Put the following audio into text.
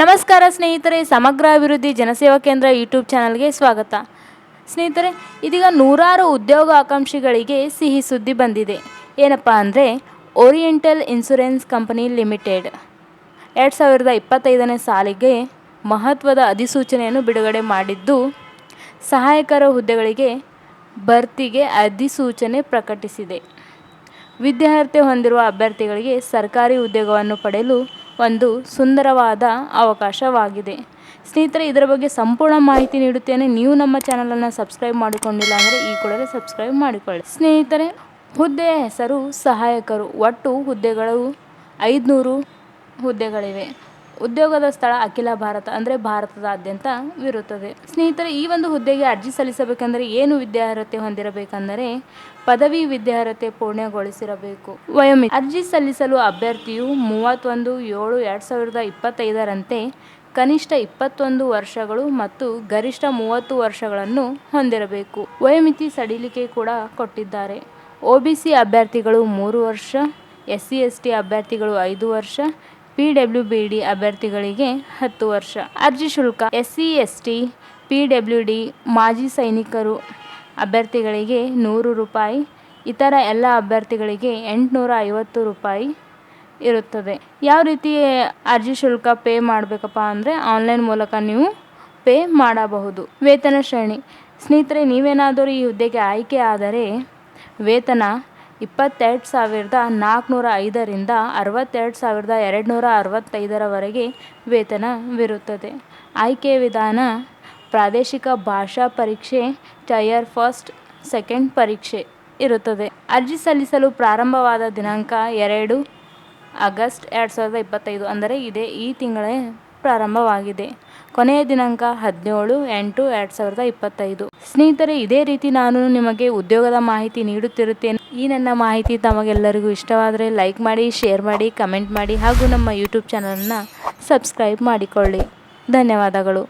ನಮಸ್ಕಾರ ಸ್ನೇಹಿತರೆ, ಸಮಗ್ರ ಅಭಿವೃದ್ಧಿ ಜನಸೇವಾ ಕೇಂದ್ರ ಯೂಟ್ಯೂಬ್ ಚಾನಲ್ಗೆ ಸ್ವಾಗತ. ಸ್ನೇಹಿತರೆ, ಇದೀಗ ನೂರಾರು ಉದ್ಯೋಗ ಆಕಾಂಕ್ಷಿಗಳಿಗೆ ಸಿಹಿ ಸುದ್ದಿ ಬಂದಿದೆ. ಏನಪ್ಪ ಅಂದರೆ ಓರಿಯೆಂಟಲ್ ಇನ್ಶೂರೆನ್ಸ್ ಕಂಪನಿ ಲಿಮಿಟೆಡ್ ಎರಡು ಸಾವಿರದ ಇಪ್ಪತ್ತೈದನೇ ಸಾಲಿಗೆ ಮಹತ್ವದ ಅಧಿಸೂಚನೆಯನ್ನು ಬಿಡುಗಡೆ ಮಾಡಿದ್ದು, ಸಹಾಯಕರ ಹುದ್ದೆಗಳಿಗೆ ಭರ್ತಿಗೆ ಅಧಿಸೂಚನೆ ಪ್ರಕಟಿಸಿದೆ. ವಿದ್ಯಾರ್ಥಿ ಹೊಂದಿರುವ ಅಭ್ಯರ್ಥಿಗಳಿಗೆ ಸರ್ಕಾರಿ ಉದ್ಯೋಗವನ್ನು ಪಡೆಯಲು ಒಂದು ಸುಂದರವಾದ ಅವಕಾಶವಾಗಿದೆ. ಸ್ನೇಹಿತರೆ, ಇದರ ಬಗ್ಗೆ ಸಂಪೂರ್ಣ ಮಾಹಿತಿ ನೀಡುತ್ತೇನೆ. ನೀವು ನಮ್ಮ ಚಾನಲನ್ನು ಸಬ್ಸ್ಕ್ರೈಬ್ ಮಾಡಿಕೊಂಡಿಲ್ಲ ಅಂದರೆ ಈ ಕೂಡಲೇ ಸಬ್ಸ್ಕ್ರೈಬ್ ಮಾಡಿಕೊಳ್ಳಿ. ಸ್ನೇಹಿತರೆ ಹುದ್ದೆಯ ಹೆಸರು ಸಹಾಯಕರು. ಒಟ್ಟು ಹುದ್ದೆಗಳು ಐದುನೂರು ಹುದ್ದೆಗಳಿವೆ. ಉದ್ಯೋಗದ ಸ್ಥಳ ಅಖಿಲ ಭಾರತ ಅಂದರೆ ಭಾರತದಾದ್ಯಂತ ಇರುತ್ತದೆ ಸ್ನೇಹಿತರೆ, ಈ ಒಂದು ಹುದ್ದೆಗೆ ಅರ್ಜಿ ಸಲ್ಲಿಸಬೇಕೆಂದರೆ ಏನು ವಿದ್ಯಾರ್ಹತೆ ಹೊಂದಿರಬೇಕೆಂದರೆ ಪದವಿ ವಿದ್ಯಾರ್ಹತೆ ಪೂರ್ಣಗೊಳಿಸಿರಬೇಕು. ವಯೋಮಿತಿ ಅರ್ಜಿ ಸಲ್ಲಿಸಲು ಅಭ್ಯರ್ಥಿಯು ಮೂವತ್ತೊಂದು, ಏಳು, ಎರಡು ಸಾವಿರದ ಇಪ್ಪತ್ತೈದರಂತೆ ಕನಿಷ್ಠ ಇಪ್ಪತ್ತೊಂದು ವರ್ಷಗಳು ಮತ್ತು ಗರಿಷ್ಠ ಮೂವತ್ತು ವರ್ಷಗಳನ್ನು ಹೊಂದಿರಬೇಕು. ವಯೋಮಿತಿ ಸಡಿಲಿಕೆ ಕೂಡ ಕೊಟ್ಟಿದ್ದಾರೆ. ಒ ಬಿ ಸಿ ಅಭ್ಯರ್ಥಿಗಳು ಮೂರು ವರ್ಷ, ಎಸ್ ಸಿ, ಎಸ್ ಟಿ ಅಭ್ಯರ್ಥಿಗಳು ಐದು ವರ್ಷ ಪಿ ಡಬ್ಲ್ಯೂ ಬಿ ಡಿ ಅಭ್ಯರ್ಥಿಗಳಿಗೆ ಹತ್ತು ವರ್ಷ. ಅರ್ಜಿ ಶುಲ್ಕ S C S T P W D ಮಾಜಿ ಸೈನಿಕರು ಅಭ್ಯರ್ಥಿಗಳಿಗೆ ನೂರು ರೂಪಾಯಿ, ಇತರ ಎಲ್ಲ ಅಭ್ಯರ್ಥಿಗಳಿಗೆ ಎಂಟುನೂರ ಐವತ್ತು ರೂಪಾಯಿ ಇರುತ್ತದೆ. ಯಾವ ರೀತಿ ಅರ್ಜಿ ಶುಲ್ಕ ಪೇ ಮಾಡಬೇಕಪ್ಪ ಅಂದರೆ ಆನ್ಲೈನ್ ಮೂಲಕ ನೀವು ಪೇ ಮಾಡಬಹುದು. ವೇತನ ಶ್ರೇಣಿ. ಸ್ನೇಹಿತರೆ, ನೀವೇನಾದರೂ ಈ ಹುದ್ದೆಗೆ ಆಯ್ಕೆ ಆದರೆ ವೇತನ ಇಪ್ಪತ್ತೆರಡು ಸಾವಿರದ ನಾಲ್ಕುನೂರ ಐದರಿಂದ ಅರವತ್ತೆರಡು ಸಾವಿರದ ಎರಡು ನೂರ ಅರವತ್ತೈದರವರೆಗೆ ವೇತನವಿರುತ್ತದೆ. ಆಯ್ಕೆ ವಿಧಾನ, ಪ್ರಾದೇಶಿಕ ಭಾಷಾ ಪರೀಕ್ಷೆ, ಟಯರ್ ಫಸ್ಟ್, ಸೆಕೆಂಡ್ ಪರೀಕ್ಷೆ ಇರುತ್ತದೆ. ಅರ್ಜಿ ಸಲ್ಲಿಸಲು ಪ್ರಾರಂಭವಾದ ದಿನಾಂಕ ಎರಡು ಆಗಸ್ಟ್ ಎರಡು ಸಾವಿರದ ಇಪ್ಪತ್ತೈದು, ಅಂದರೆ ಇದೇ ಈ ತಿಂಗಳೇ ಪ್ರಾರಂಭವಾಗಿದೆ. ಕೊನೆಯ ದಿನಾಂಕ ಹದಿನೇಳು ಎಂಟು ಎರಡು ಸಾವಿರದ ಇಪ್ಪತ್ತೈದು. ಸ್ನೇಹಿತರೆ, ಇದೇ ರೀತಿ ನಾನು ನಿಮಗೆ ಉದ್ಯೋಗದ ಮಾಹಿತಿ ನೀಡುತ್ತಿರುತ್ತೇನೆ. ಈ ನನ್ನ ಮಾಹಿತಿ ತಮಗೆಲ್ಲರಿಗೂ ಇಷ್ಟವಾದರೆ ಲೈಕ್ ಮಾಡಿ, ಶೇರ್ ಮಾಡಿ, ಕಮೆಂಟ್ ಮಾಡಿ ಹಾಗೂ ನಮ್ಮ ಯೂಟ್ಯೂಬ್ ಚಾನಲನ್ನು ಸಬ್ಸ್ಕ್ರೈಬ್ ಮಾಡಿಕೊಳ್ಳಿ. ಧನ್ಯವಾದಗಳು.